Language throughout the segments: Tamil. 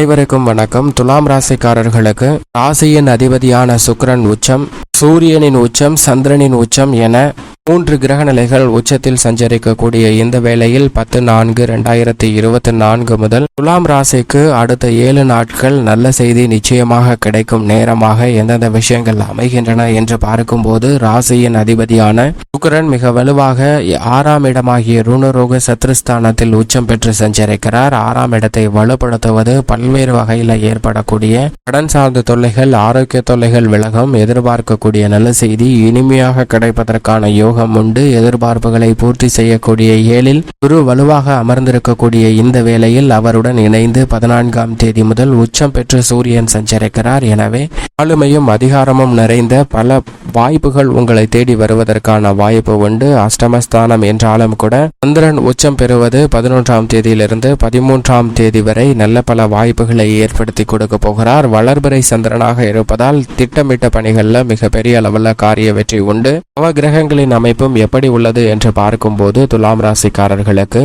அனைவருக்கும் வணக்கம். துலாம் ராசிக்காரர்களுக்கு ராசியின் அதிபதியான சுக்கிரன் உச்சம் சூரியனின் உச்சம் சந்திரனின் உச்சம் என மூன்று கிரக நிலைகள் உச்சத்தில் சஞ்சரிக்கக்கூடிய இந்த வேளையில் பத்து நான்கு ரெண்டாயிரத்தி இருபத்தி நான்கு முதல் துலாம் ராசிக்கு அடுத்த ஏழு நாட்கள் நல்ல செய்தி நிச்சயமாக கிடைக்கும் நேரமாக எந்தெந்த விஷயங்கள் அமைகின்றன என்று பார்க்கும்போது ராசியின் அதிபதியான சுக்கரன் மிக வலுவாக ஆறாம் இடமாகிய ருணரோக சத்ருஸ்தானத்தில் உச்சம் பெற்று சஞ்சரிக்கிறார். ஆறாம் இடத்தை வலுப்படுத்துவது பல்வேறு வகையில் ஏற்படக்கூடிய கடன் சார்ந்த தொல்லைகள் ஆரோக்கிய தொல்லைகள் விலகும் எதிர்பார்க்கக்கூடிய நல்ல செய்தி இனிமையாக கிடைப்பதற்கான யோகம் உண்டு. எதிர்பார்ப்புகளை பூர்த்தி செய்யக்கூடிய ஏழில் குரு வலுவாக அமர்ந்திருக்கக்கூடிய இந்த வேளையில் அவருடன் இணைந்து பதினான்காம் தேதி முதல் உச்சம் பெற்று சூரியன் சஞ்சரிக்கிறார். எனவே ஆளுமையும் அதிகாரமும் நிறைந்த பல வாய்ப்புகள் உங்களை தேடி வருவதற்கான வாய்ப்பு உண்டு. அஷ்டமஸ்தானம் என்றாலும் கூட சந்திரன் உச்சம் பெறுவது பதினொன்றாம் தேதியிலிருந்து பதிமூன்றாம் தேதி வரை நல்ல பல வாய்ப்புகளை ஏற்படுத்தி கொடுக்க போகிறார். வளர்பிறை சந்திரனாக இருப்பதால் திட்டமிட்ட பணிகளில் மிகப்பெரிய அளவில் காரிய வெற்றி உண்டு. நவ கிரகங்களின் அமைப்பும் எப்படி உள்ளது என்று பார்க்கும்போது துலாம் ராசிக்காரர்களுக்கு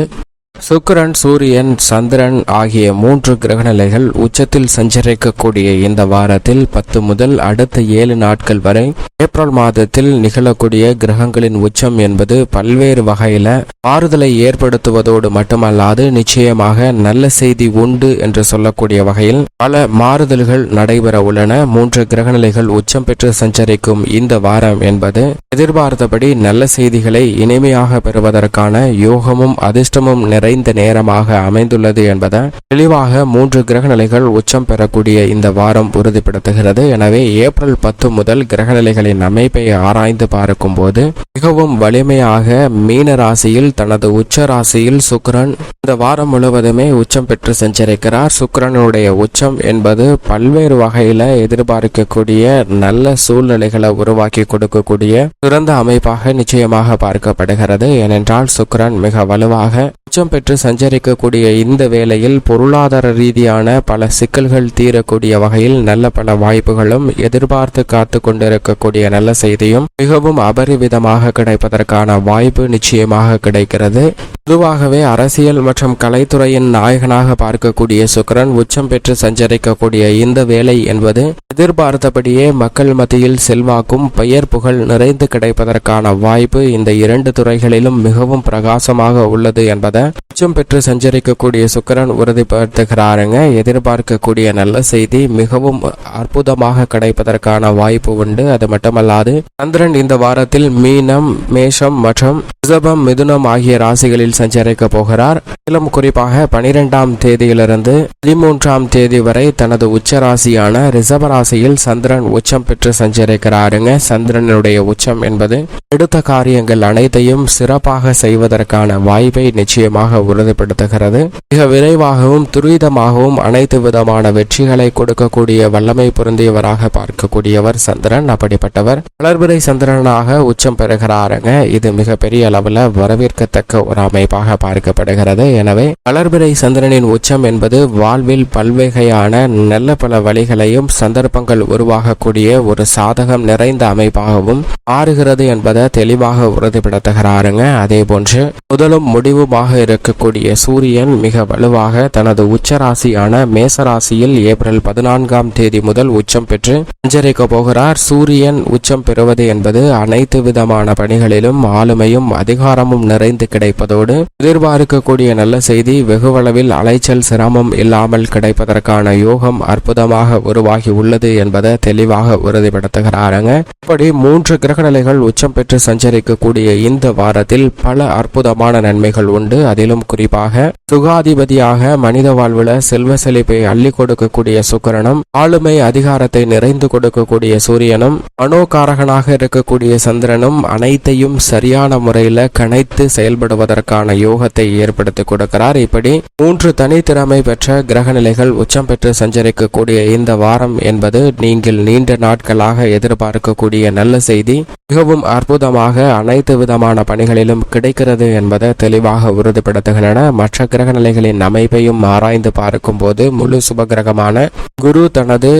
சுக்கிரன் சூரியன் சந்திரன் ஆகிய மூன்று கிரகநிலைகள் உச்சத்தில் சஞ்சரிக்கக்கூடிய இந்த வாரத்தில் பத்து முதல் அடுத்த ஏழு நாட்கள் வரை ஏப்ரல் மாதத்தில் நிகழக்கூடிய கிரகங்களின் உச்சம் என்பது பல்வேறு வகையில மாறுதலை ஏற்படுத்துவதோடு மட்டுமல்லாது நிச்சயமாக நல்ல செய்தி உண்டு என்று சொல்லக்கூடிய வகையில் பல மாறுதல்கள் நடைபெற உள்ளன. மூன்று கிரகநிலைகள் உச்சம் பெற்று சஞ்சரிக்கும் இந்த வாரம் என்பது எதிர்பார்த்தபடி நல்ல செய்திகளை இனிமையாக பெறுவதற்கான யோகமும் அதிர்ஷ்டமும் நிறைந்த நேரமாக அமைந்துள்ளது என்பதை தெளிவாக மூன்று கிரகநிலைகள் உச்சம் பெறக்கூடிய இந்த வாரம் உறுதிப்படுத்துகிறது. எனவே ஏப்ரல் பத்து முதல் கிரகநிலைகளின் அமைப்பை ஆராய்ந்து பார்க்கும்போது மிகவும் வலிமையாக மீன ராசியில் தனது உச்ச ராசியில் சுக்கிரன் இந்த வாரம் முழுவதுமே உச்சம் பெற்று சென்றிருக்கிறார் சுக்கிரனுடைய உச்சம் என்பது பல்வேறு வகையில எதிர்பார்க்கக்கூடிய நல்ல சூழ்நிலைகளை உருவாக்கி கொடுக்கக்கூடிய சிறந்த அமைப்பாக நிச்சயமாக பார்க்கப்படுகிறது. ஏனென்றால் சுக்கரன் மிக வலுவாக உச்சம் பெற்று சஞ்சரிக்கக்கூடிய இந்த வேளையில் பொருளாதார ரீதியான பல சிக்கல்கள் தீரக்கூடிய வகையில் நல்ல பல வாய்ப்புகளும் எதிர்பார்த்து காத்து கொண்டிருக்கக்கூடிய நல்ல செய்தியும் மிகவும் அபரிவிதமாக கிடைப்பதற்கான வாய்ப்பு நிச்சயமாக கிடைக்கிறது. பொதுவாகவே அரசியல் மற்றும் கலைத்துறையின் நாயகனாக பார்க்கக்கூடிய சுக்கிரன் உச்சம் பெற்று சஞ்சரிக்கக்கூடிய இந்த வேலை என்பது எதிர்பார்த்தபடியே மக்கள் மத்தியில் செல்வாக்கும் பெயர் புகழ் நிறைந்து கிடைப்பதற்கான வாய்ப்பு இந்த இரண்டு துறைகளிலும் மிகவும் பிரகாசமாக உள்ளது என்பதை உச்சம் பெற்று சஞ்சரிக்கக்கூடிய சுக்கரன் உறுதிப்படுத்துகிறாருங்க எதிர்பார்க்கக்கூடிய நல்ல செய்தி மிகவும் அற்புதமாக கிடைப்பதற்கான வாய்ப்பு உண்டு. அது மட்டுமல்லாது சந்திரன் இந்த வாரத்தில் மீனம் மேஷம் மற்றும் ரிஷபம் மிதுனம் ஆகிய ராசிகளில் சஞ்சரிக்க போகிறார். மேலும் குறிப்பாக பனிரெண்டாம் தேதியிலிருந்து பதிமூன்றாம் தேதி வரை தனது உச்ச ராசியான ரிஷப ராசியில் சந்திரன் உச்சம் பெற்று சஞ்சரிக்கிறாருங்க. சந்திரனுடைய உச்சம் என்பது எடுத்த காரியங்கள் அனைத்தையும் சிறப்பாக செய்வதற்கான வாய்ப்பை நிச்சயமாக உறுதிப்படுத்துகிறது. மிக விரைவாகவும் துரிதமாகவும் அனைத்து விதமான வெற்றிகளை கொடுக்கக்கூடிய வல்லமை பொருந்தியவராக பார்க்கக்கூடியவர் சந்திரன். அப்படிப்பட்டவர் வளர்பிறை சந்திரனாக உச்சம் பெறுகிறாருங்க. இது மிகப்பெரிய அளவில் வரவேற்கத்தக்க ஒரு அமைப்பாக பார்க்கப்படுகிறது. எனவே வளர்பிறை சந்திரனின் உச்சம் என்பது வாழ்வில் பல்வகையான நல்ல பல வழிகளையும் சந்தர்ப்பங்கள் உருவாகக்கூடிய ஒரு சாதகம் நிறைந்த அமைப்பாகவும் மாறுகிறது என்பதை தெளிவாக உறுதிப்படுத்துகிறாருங்க. அதே போன்று முதலும் முடிவுமாக இருக்க இருக்கக்கூடிய சூரியன் மிக வலுவாக தனது உச்சராசியான மேசராசியில் ஏப்ரல் பதினான்காம் தேதி முதல் உச்சம் பெற்று சஞ்சரிக்க போகிறார். சூரியன் உச்சம் பெறுவது என்பது அனைத்து விதமான பணிகளிலும் ஆளுமையும் அதிகாரமும் நிறைந்து கிடைப்பதோடு எதிர்பார்க்கக்கூடிய நல்ல செய்தி வெகுவளவில் அலைச்சல் சிரமம் இல்லாமல் கிடைப்பதற்கான யோகம் அற்புதமாக உருவாகி உள்ளது என்பதை தெளிவாக உறுதிப்படுத்துகிறாருங்க. இப்படி மூன்று கிரகநிலைகள் உச்சம் பெற்று சஞ்சரிக்கக்கூடிய இந்த வாரத்தில் பல அற்புதமான நன்மைகள் உண்டு. அதிலும் குறிப்பாக சுகாதிபதியாக மனித வாழ்வுல செல்வ செழிப்பை அள்ளி கொடுக்கக்கூடிய சுக்கரனும் ஆளுமை அதிகாரத்தை நிறைந்து கொடுக்கக்கூடிய சூரியனும் மனோகாரகனாக இருக்கக்கூடிய சந்திரனும் அனைத்தையும் சரியான முறையில கணைத்து செயல்படுவதற்கான யோகத்தை ஏற்படுத்தி கொடுக்கிறார். இப்படி மூன்று தனித்திறமை பெற்ற கிரகநிலைகள் உச்சம் பெற்று சஞ்சரிக்கக்கூடிய இந்த வாரம் என்பது நீங்கள் நீண்ட நாட்களாக எதிர்பார்க்கக்கூடிய நல்ல செய்தி. மிகவும் அற்புதமாக அனைத்து விதமான பணிகளிலும் கிடைக்கிறது என்பதை தெளிவாக உறுதிப்படுத்த என மற்ற கிரகநிலைகளின் அமைப்பையும் ஆராய்ந்து பார்க்கும்போது முழு சுபகிரகமான குரு தனது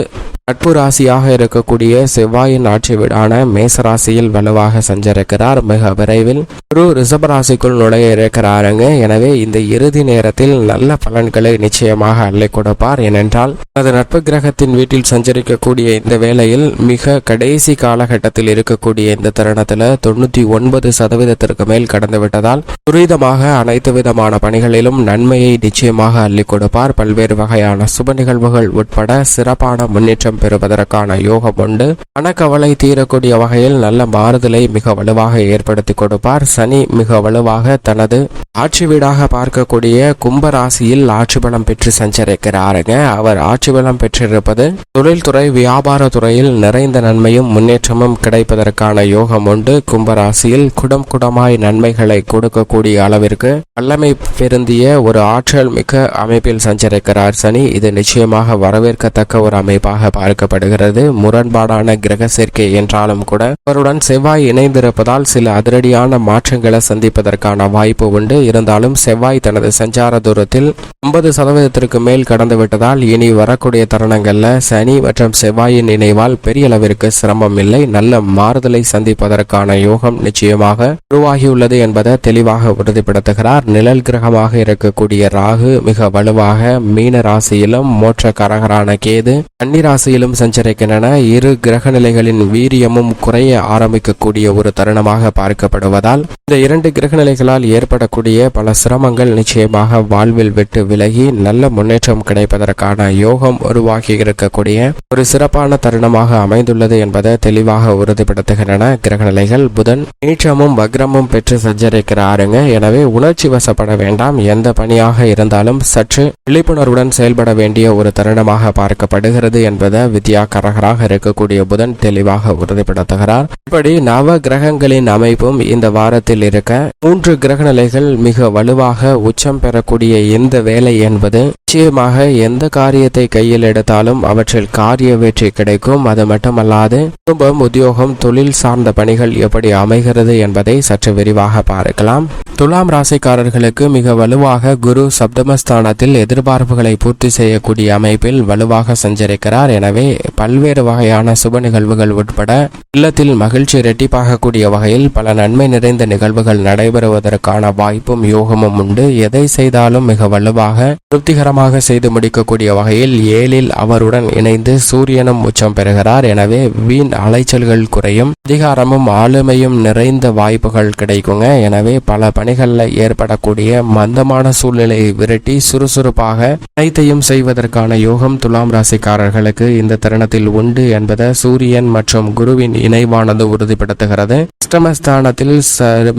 நட்பு ராசியாக இருக்கக்கூடிய செவ்வாயின் ஆட்சி வீடான மேசராசியில் வலுவாக சஞ்சரிக்கிறார். மிக விரைவில் குரு ரிஷப ராசிக்குள் நுழைய இருக்கிறாருங்க எனவே இந்த இறுதி நேரத்தில் நல்ல பலன்களை நிச்சயமாக அள்ளி கொடுப்பார். ஏனென்றால் தனது நட்பு கிரகத்தின் வீட்டில் சஞ்சரிக்கக்கூடிய இந்த வேளையில் மிக கடைசி காலகட்டத்தில் இருக்கக்கூடிய இந்த தருணத்தில் தொண்ணூத்தி ஒன்பது சதவீதத்திற்கு மேல் கடந்து விட்டதால் துரிதமாக அனைத்து விதமான பணிகளிலும் நன்மையை நிச்சயமாக அள்ளி கொடுப்பார். பல்வேறு வகையான சுப நிகழ்வுகள் உட்பட சிறப்பான முன்னேற்றம் பெறுவதற்கான யோகம் உண்டு. மனக்கவலை தீரக்கூடிய வகையில் நல்ல மாறுதலை மிக வலுவாக ஏற்படுத்தி கொடுப்பார். சனி மிக வலுவாக தனது ஆட்சி வீடாக பார்க்கக்கூடிய கும்பராசியில் ஆட்சி பலம் பெற்று சஞ்சரிக்கிறாருங்க. அவர் ஆட்சி பலம் பெற்றிருப்பது தொழில்துறை வியாபார துறையில் நிறைந்த நன்மையும் முன்னேற்றமும் கிடைப்பதற்கான யோகம் உண்டு. கும்பராசியில் குடம் குடமாய் நன்மைகளை கொடுக்கக்கூடிய அளவிற்கு வல்லமை பெருந்திய ஒரு ஆற்றல் மிக்க அமைப்பில் சஞ்சரிக்கிறார் சனி. இது நிச்சயமாக வரவேற்கத்தக்க ஒரு அமைப்பாக பார்க்கப்படுகிறது முரண்பாடான கிரக சேர்க்கை என்றாலும் கூட அவருடன் செவ்வாய் இணைந்திருப்பதால் சில அதிரடியான மாற்றங்களை சந்திப்பதற்கான வாய்ப்பு உண்டு. இருந்தாலும் செவ்வாய் தனது சஞ்சார தூரத்தில் ஐம்பது சதவீதத்திற்கு மேல் கடந்து விட்டதால் இனி வரக்கூடிய தருணங்கள்ல சனி மற்றும் செவ்வாயின் இணைவால் பெரிய அளவிற்கு சிரமம் இல்லை. நல்ல மாறுதலை சந்திப்பதற்கான யோகம் நிச்சயமாக உருவாகியுள்ளது என்பதை தெளிவாக உறுதிப்படுத்துகிறார். நிழல் கிரகமாக இருக்கக்கூடிய ராகு மிக வலுவாக மீன ராசியிலும் மோட்சக்காரகரான கேது கன்னி ராசியிலும் சஞ்சரிக்கின்றன. இரு கிரக நிலைகளின் வீரியமும் குறைய ஆரம்பிக்கக்கூடிய ஒரு தருணமாக பார்க்கப்படுவதால் இந்த இரண்டு கிரக நிலைகளால் ஏற்படக்கூடிய பல சிரமங்கள் நிச்சயமாக வாழ்வில் விட்டு விலகி நல்ல முன்னேற்றம் கிடைப்பதற்கான யோகம் உருவாகி இருக்கக்கூடிய ஒரு சிறப்பான தருணமாக அமைந்துள்ளது என்பதை தெளிவாக உறுதிப்படுத்துகின்றன கிரக நிலைகள் புதன் நீச்சமும் வக்ரமும் பெற்று சஞ்சரிக்கிறாருங்க. எனவே உணர்ச்சி வசப்பட வேண்டாம். எந்த பணியாக இருந்தாலும் சற்று விழிப்புணர்வுடன் செயல்பட வேண்டிய ஒரு தருணமாக பார்க்கப்படுகிறது என்பதை வித்யாகரகராக இருக்கக்கூடிய புதன் தெளிவாக உறுதிப்படுத்துகிறார். இப்படி நவ கிரகங்களின் அமைப்பும் இந்த வாரத்தில் இருக்க மூன்று கிரக நிலைகள் மிக வலுவாக உச்சம் பெறக்கூடிய இந்த வேலை என்பது நிச்சயமாக எந்த காரியத்தை கையில் எடுத்தாலும் அவற்றில் காரிய வெற்றி கிடைக்கும். அது மட்டுமல்லாது குடும்பம் உத்தியோகம் தொழில் சார்ந்த பணிகள் எப்படி அமைகிறது என்பதை சற்று விரிவாக பார்க்கலாம். துலாம் ராசிக்காரர்களுக்கு மிக வலுவாக குரு சப்தமஸ்தானத்தில் எதிர்பார்ப்புகளை பூர்த்தி செய்யக்கூடிய அமைப்பில் வலுவாக சஞ்சரிக்கிறார். எனவே பல்வேறு வகையான சுப நிகழ்வுகள் உட்பட இல்லத்தில் மகிழ்ச்சி இரட்டிப்பாகக்கூடிய வகையில் பல நன்மை நிறைந்த நிகழ்வுகள் நடைபெறுவதற்கான வாய்ப்பும் யோகமும் உண்டு. எதை செய்தாலும் மிக வலுவாக திருப்திகரமாக செய்து முடிக்கக்கூடிய வகையில் ஏழில் அவருடன் இணைந்து சூரியனும் உச்சம் பெறுகிறார். எனவே வீண் அலைச்சல்கள் குறையும் அதிகாரமும் ஆளுமையும் நிறைந்த வாய்ப்புகள் கிடைக்குங்க. எனவே பல பணிகளில் ஏற்படக்கூடிய மந்தமான சூழ்நிலையை விரட்டி சுறுசுறுப்பாக அனைத்தையும் செய்வதற்கான யோகம் துலாம் ராசிக்காரர்களுக்கு இந்த தருணத்தில் உண்டு என்பதை சூரியன் மற்றும் குருவின் இணைவானது உறுதிப்படுத்துகிறது. அஷ்டமஸ்தானத்தில்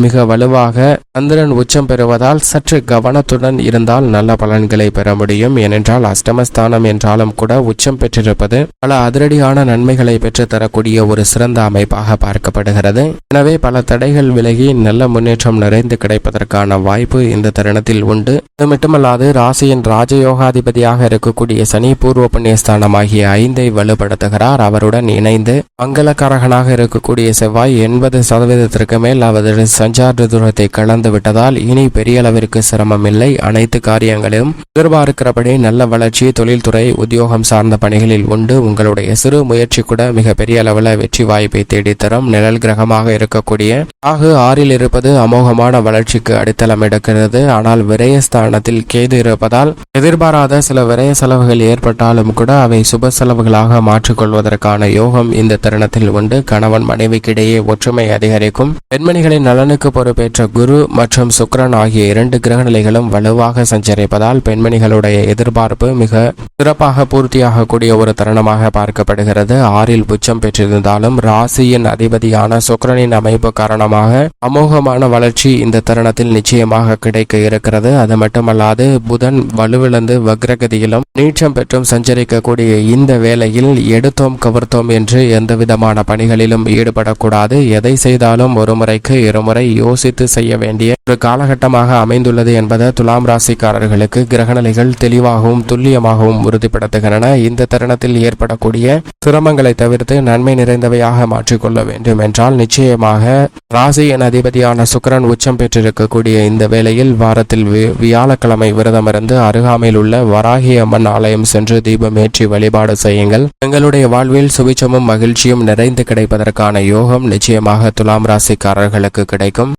மிக வலுவாக சந்திரன் உச்சம் பெறுவதால் சற்று கவனத்துடன் இருந்தால் நல்ல பலன்களை பெற முடியும். ஏனென்றால் அஷ்டமஸ்தானம் என்றாலும் கூட உச்சம் பெற்றிருப்பது பல அதிரடியான நன்மைகளை பெற்றுத்தரக்கூடிய ஒரு சிறந்த அமைப்பாக பார்க்கப்படுகிறது. எனவே பல தடைகள் விலகி நல்ல முன்னேற்றம் நிறைந்து கிடைப்பதற்கான வாய்ப்பு இந்த தருணத்தில் உண்டு. அது மட்டுமல்லாது ராசியின் ராஜயோகாதிபதியாக இருக்கக்கூடிய சனி பூர்வ புண்ணியஸ்தானமாகிய ஐந்தை வலுப்படுத்துகிறார். அவருடன் இணைந்து மங்களக்காரகனாக இருக்கக்கூடிய செவ்வாய் எண்பது சதவீதத்திற்கு மேல் அவரது சஞ்சார தூரத்தை கலந்து விட்டதால் இனி பெரிய அளவிற்கு சிரமம் இல்லை அனைத்து காரியங்களிலும் எதிர்பார்க்கிறபடி நல்ல வளர்ச்சி தொழில்துறை உத்தியோகம் சார்ந்த பணிகளில் உண்டு. உங்களுடைய சிறு முயற்சி கூட மிக பெரிய அளவில் வெற்றி வாய்ப்பை தேடித்தரும். நிழல் கிரகமாக இருக்கக்கூடிய ஆகு ஆறில் இருப்பது அமோகமான வளர்ச்சிக்கு அடித்தளம் எடுக்கிறது. ஆனால் விரயஸ்தானத்தில் கேது இருப்பதால் எதிர்பாராத சில விரய செலவுகள் ஏற்பட்டாலும் கூட அவை சுப உறவுகளாக மாற்றிக்கொள்வதற்கான யோகம் இந்த தருணத்தில் உண்டு. கணவன் மனைவிக்கிடையே ஒற்றுமை அதிகரிக்கும். பெண்மணிகளின் நலனுக்கு பொறுப்பேற்ற குரு மற்றும் சுக்கிரன் ஆகிய இரண்டு கிரக நிலைகளும் வலுவாக சஞ்சரிப்பதால் பெண்மணிகளுடைய எதிர்பார்ப்பு மிக சிறப்பாக பூர்த்தியாகக்கூடிய ஒரு தருணமாக பார்க்கப்படுகிறது. ஆறில் உச்சம் பெற்றிருந்தாலும் ராசியின் அதிபதியான சுக்ரனின் அமைப்பு காரணமாக அமோகமான வளர்ச்சி இந்த தருணத்தில் நிச்சயமாக கிடைக்க இருக்கிறது. அது மட்டுமல்லாது புதன் வலுவிழந்து வக்ரகதியிலும் நீச்சம் பெற்றும் சஞ்சரிக்கக்கூடிய இந்த வேளையில் எடுத்தோம் கவர்த்தோம் என்று எந்த விதமான பணிகளிலும் ஈடுபடக்கூடாது. எதை செய்தாலும் ஒரு முறைக்கு இருமுறை யோசித்து செய்ய வேண்டிய ஒரு காலகட்டமாக அமைந்துள்ளது என்பதை துலாம் ராசிக்காரர்களுக்கு கிரகநிலைகள் தெளிவாகவும் துல்லியமாகவும் உறுதிப்படுத்துகின்றன. இந்த தருணத்தில் ஏற்படக்கூடிய சிரமங்களை தவிர்த்து நன்மை நிறைந்தவையாக மாற்றிக்கொள்ள வேண்டும் என்றால் நிச்சயமாக ராசியின் அதிபதியான சுக்கரன் உச்சம் பெற்றிருக்கக்கூடிய இந்த வேளையில் வாரத்தில் வி- வியாழக்கிழமை விரதமிருந்து அருகாமையில் உள்ள வராகி அம்மன் ஆலயம் சென்று தீபம் ஏற்றி வழிபாடு செய்ய செய்யுங்கள். எங்களுடைய வாழ்வில் சுபிச்சமும் மகிழ்ச்சியும் நிறைந்து கிடைப்பதற்கான யோகம் நிச்சயமாக துலாம் ராசிக்காரர்களுக்கு கிடைக்கும்.